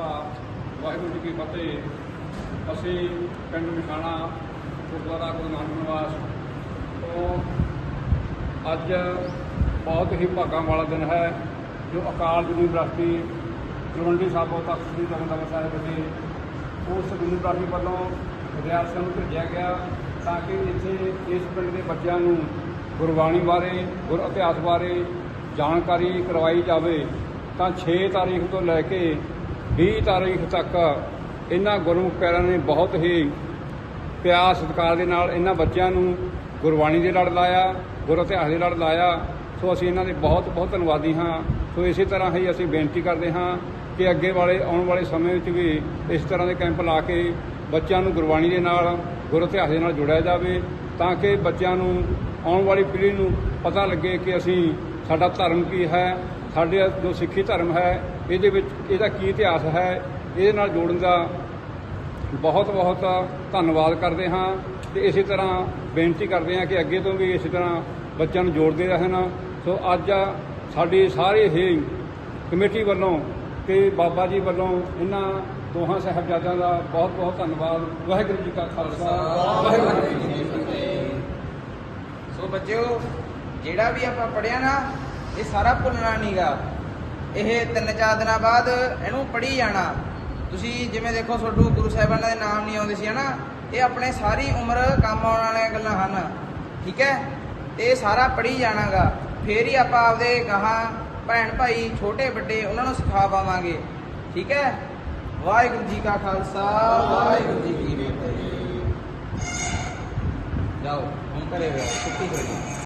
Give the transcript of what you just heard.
ਖਾਲਸਾ ਵਾਹਿਗੁਰੂ ਜੀ ਕੀ ਫਤਿਹ। ਅਸੀਂ ਪਿੰਡ ਮਿਖਾਣਾ ਗੁਰਦੁਆਰਾ ਗੁਰੂ ਨਾਨਕ ਨਿਵਾਸ ਤੋਂ ਅੱਜ ਬਹੁਤ ਹੀ ਭਾਗਾਂ ਵਾਲਾ ਦਿਨ ਹੈ, ਜੋ ਅਕਾਲ ਯੂਨੀਵਰਸਿਟੀ ਤਲਵੰਡੀ ਸਾਬੋ ਤੱਕ ਸ੍ਰੀ ਦਮਦਮਾ ਸਾਹਿਬ ਵਿਖੇ ਉਸ ਯੂਨੀਵਰਸਿਟੀ ਵੱਲੋਂ ਵਿਦਿਆਰਥੀਆਂ ਨੂੰ ਭੇਜਿਆ ਗਿਆ ਤਾਂ ਕਿ ਇੱਥੇ ਇਸ ਪਿੰਡ ਦੇ ਬੱਚਿਆਂ ਨੂੰ ਗੁਰਬਾਣੀ ਬਾਰੇ, ਗੁਰ ਇਤਿਹਾਸ ਬਾਰੇ ਜਾਣਕਾਰੀ ਕਰਵਾਈ ਜਾਵੇ। ਤਾਂ 6 ਤਾਰੀਖ ਤੋਂ ਲੈ ਕੇ 20 ਤਾਰੀਖ ਤੱਕ ਇਹਨਾਂ ਗੁਰਮੁਖ ਪੈਰਾਂ ਨੇ ਬਹੁਤ ਹੀ ਪਿਆਰ ਸਤਿਕਾਰ ਦੇ ਨਾਲ ਇਹਨਾਂ ਬੱਚਿਆਂ ਨੂੰ ਗੁਰਬਾਣੀ ਦੇ ਲੜ ਲਾਇਆ, ਗੁਰ ਇਤਿਹਾਸ ਦੇ ਲੜ ਲਾਇਆ। ਸੋ ਅਸੀਂ ਇਹਨਾਂ ਦੇ ਬਹੁਤ ਬਹੁਤ ਧੰਨਵਾਦੀ ਹਾਂ। ਸੋ ਇਸੇ ਤਰ੍ਹਾਂ ਹੀ ਅਸੀਂ ਬੇਨਤੀ ਕਰਦੇ ਹਾਂ ਕਿ ਅੱਗੇ ਵਾਲੇ, ਆਉਣ ਵਾਲੇ ਸਮੇਂ ਵਿੱਚ ਵੀ ਇਸ ਤਰ੍ਹਾਂ ਦੇ ਕੈਂਪ ਲਾ ਕੇ ਬੱਚਿਆਂ ਨੂੰ ਗੁਰਬਾਣੀ ਦੇ ਨਾਲ, ਗੁਰ ਇਤਿਹਾਸ ਦੇ ਨਾਲ ਜੋੜਿਆ ਜਾਵੇ ਤਾਂ ਕਿ ਬੱਚਿਆਂ ਨੂੰ ਆਉਣ ਵਾਲੀ ਪੀੜ੍ਹੀ ਨੂੰ ਪਤਾ ਲੱਗੇ ਕਿ ਅਸੀਂ ਸਾਡਾ ਧਰਮ ਕੀ ਹੈ ਸਾਡੇ ਜੋ ਸਿੱਖੀ ਧਰਮ ਹੈ, ਇਹਦੇ ਵਿੱਚ ਇਹਦਾ ਕੀ ਇਤਿਹਾਸ ਹੈ, ਇਹਦੇ ਨਾਲ ਜੋੜਨ ਦਾ ਬਹੁਤ ਬਹੁਤ ਧੰਨਵਾਦ ਕਰਦੇ ਹਾਂ ਤੇ ਇਸੇ ਤਰ੍ਹਾਂ ਬੇਨਤੀ ਕਰਦੇ ਹਾਂ ਕਿ ਅੱਗੇ ਤੋਂ ਵੀ ਇਸੇ ਤਰ੍ਹਾਂ ਬੱਚਿਆਂ ਨੂੰ ਜੋੜਦੇ ਰਹਿਣ। ਸੋ ਅੱਜ ਸਾਡੀ ਸਾਰੇ ਹੀ ਕਮੇਟੀ ਵੱਲੋਂ ਤੇ ਬਾਬਾ ਜੀ ਵੱਲੋਂ ਇਹਨਾਂ ਦੋਹਾਂ ਸਾਹਿਬਜ਼ਾਦਿਆਂ ਦਾ ਬਹੁਤ ਬਹੁਤ ਧੰਨਵਾਦ। ਵਾਹਿਗੁਰੂ ਜੀ ਕਾ ਖਾਲਸਾ। ਵਾਹਿਗੁਰੂ ਜੀ ਕੀ ਫਤਿਹ। ਸੋ ਬੱਚਿਓ, ਜਿਹੜਾ ਵੀ ਆਪਾਂ ਪੜਿਆ ਨਾ ਇਹ ਸਾਰਾ ਭੁੱਲਣਾ ਨਹੀਂਗਾ ਇਹ ਤਿੰਨ ਚਾਰ ਦਿਨਾਂ ਬਾਅਦ ਇਹਨੂੰ ਪੜ੍ਹੀ ਜਾਣਾ। ਤੁਸੀਂ ਜਿਵੇਂ ਦੇਖੋ ਤੁਹਾਡੂ ਗੁਰੂ ਸਾਹਿਬਾਨਾਂ ਦੇ ਨਾਮ ਨਹੀਂ ਆਉਂਦੇ ਸੀ ਹਨਾ? ਇਹ ਆਪਣੇ ਸਾਰੀ ਉਮਰ ਕੰਮ ਆਉਣ ਵਾਲੀਆਂ ਗੱਲਾਂ ਹਨ ਠੀਕ ਹੈ? ਇਹ ਸਾਰਾ ਪੜ੍ਹੀ ਜਾਣਾਗਾ। ਫੇਰ ਹੀ ਆਪਾਂ ਆਪਦੇ ਗਾਹਾਂ ਭੈਣ ਭਾਈ ਛੋਟੇ ਵੱਡੇ ਉਹਨਾਂ ਨੂੰ ਸਿਖਾ ਪਾਵਾਂਗੇ ਠੀਕ ਹੈ? ਵਾਹਿਗੁਰੂ ਜੀ ਕਾ ਖਾਲਸਾ। ਵਾਹਿਗੁਰੂ ਜੀ ਕੀ ਫਤਿਹ। ਜਾਓ ਹੁਣ ਜਾਓ ਛੁੱਟੀ ਹੋ ਗਈ